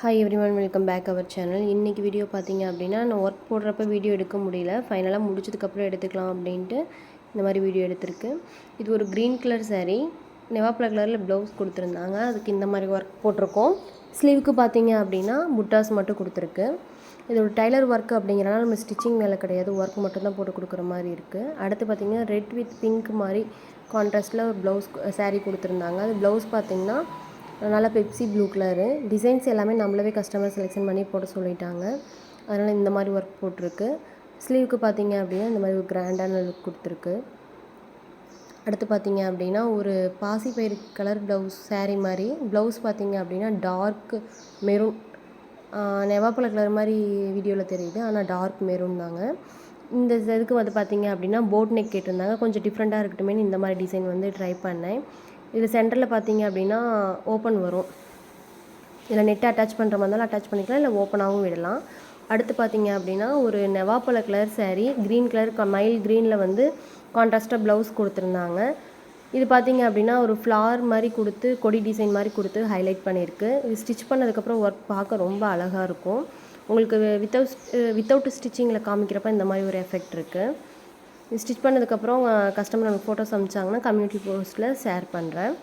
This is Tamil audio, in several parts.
Hi everyone welcome back our channel இன்றைக்கி வீடியோ பார்த்தீங்க அப்படின்னா நான் ஒர்க் போடுறப்ப வீடியோ எடுக்க முடியல. ஃபைனலாக முடிச்சதுக்கப்புறம் எடுத்துக்கலாம் அப்படின்ட்டு இந்த மாதிரி வீடியோ எடுத்திருக்கு. இது ஒரு க்ரீன் கலர் சாரீ நெவாப்பிள கலரில் ப்ளவுஸ் கொடுத்துருந்தாங்க. அதுக்கு இந்த மாதிரி ஒர்க் போட்டிருக்கோம். ஸ்லீவுக்கு பார்த்தீங்க அப்படின்னா புட்டாஸ் மட்டும் கொடுத்துருக்கு. இது ஒரு டைலர் ஒர்க் அப்படிங்கிறனால நம்ம ஸ்டிச்சிங் வேலை கிடையாது. ஒர்க் மட்டும் தான் போட்டு கொடுக்குற மாதிரி இருக்குது அடுத்து பார்த்திங்கன்னா ரெட் வித் பிங்க் மாதிரி கான்ட்ராஸ்ட்டில் ஒரு ப்ளவுஸ் சாரீ கொடுத்துருந்தாங்க. அது ப்ளவுஸ் பார்த்தீங்கன்னா நல்லா பெப்சி ப்ளூ கலரு டிசைன்ஸ் எல்லாமே நம்மளவே கஸ்டமர் செலெக்ஷன் பண்ணி போட சொல்லிட்டாங்க. அதனால் இந்த மாதிரி ஒர்க் போட்டிருக்கு. ஸ்லீவுக்கு பார்த்தீங்க அப்படின்னா இந்த மாதிரி ஒரு கிராண்டான லுக் கொடுத்துருக்கு. அடுத்து பார்த்தீங்க அப்படின்னா ஒரு பாசிப்பயிறு கலர் ப்ளவுஸ் saree மாதிரி. ப்ளவுஸ் பார்த்தீங்க அப்படின்னா டார்க் மெரூன் நெவாப்பழ கலர் மாதிரி வீடியோவில் தெரியுது. ஆனால் டார்க் மெரூன் தாங்க. இந்த இதுக்கு வந்து பார்த்தீங்க அப்படின்னா போட் நெக் கேட்டிருந்தாங்க. கொஞ்சம் டிஃப்ரெண்ட்டாக இருக்கட்டுமே இந்த மாதிரி டிசைன் வந்து ட்ரை பண்ணேன். இது சென்டரில் பார்த்தீங்க அப்படின்னா ஓப்பன் வரும். இதில் நெட் அட்டாச் பண்ணுற மாதிரி இருந்தாலும் அட்டாச் பண்ணிக்கலாம் இல்லை ஓப்பனாகவும் விடலாம். அடுத்து பார்த்தீங்க அப்படின்னா ஒரு நெவாப்பழ கலர் சேரீ க்ரீன் கலர் மயில் க்ரீனில் வந்து கான்ட்ராஸ்ட்டாக ப்ளவுஸ் கொடுத்துருந்தாங்க. இது பார்த்தீங்க அப்படின்னா ஒரு ஃப்ளார் மாதிரி கொடுத்து கொடி டிசைன் மாதிரி கொடுத்து ஹைலைட் பண்ணியிருக்கு. இது ஸ்டிச் பண்ணதுக்கப்புறம் ஒர்க் பார்க்க ரொம்ப அழகாக இருக்கும். உங்களுக்கு வித்தவுட் வித்தவுட் ஸ்டிச்சிங்கில் காமிக்கிறப்ப இந்த மாதிரி ஒரு எஃபெக்ட் இருக்குது ஸ்டிச் பண்ணதுக்கப்புறம் கஸ்டமர் எனக்கு ஃபோட்டோஸ் அமிச்சாங்கன்னா கம்யூனிட்டி போஸ்ட்டில் ஷேர் பண்ணுறேன்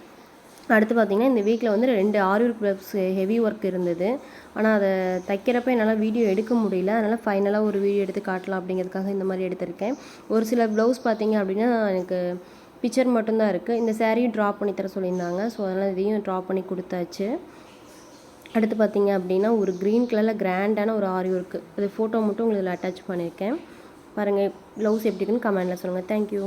அடுத்து பார்த்திங்கன்னா இந்த வீக்கில் வந்து ரெண்டு aari work blouse heavy work இருந்தது. ஆனால் அதை தைக்கிறப்ப என்னால் வீடியோ எடுக்க முடியல. அதனால் ஃபைனலாக ஒரு வீடியோ எடுத்து காட்டலாம் அப்படிங்கிறதுக்காக இந்த மாதிரி எடுத்திருக்கேன். ஒரு சில ப்ளவுஸ் பார்த்தீங்க அப்படின்னா எனக்கு பிக்சர் மட்டும்தான் இருக்குது இந்த சேரீயும் ட்ரா பண்ணி தர சொல்லியிருந்தாங்க. ஸோ அதனால் இதையும் ட்ரா பண்ணி கொடுத்தாச்சு. அடுத்து பார்த்தீங்க அப்படின்னா ஒரு க்ரீன் கலரில் கிராண்டான ஒரு ஆரி ஒர்க்கு அது ஃபோட்டோ மட்டும் உங்களுக்கு அட்டாச் பண்ணியிருக்கேன் பாருங்கள் ப்ளவுஸ் எப்படி இருக்குன்னு கமெண்டில் சொல்லுங்கள் தேங்க்யூ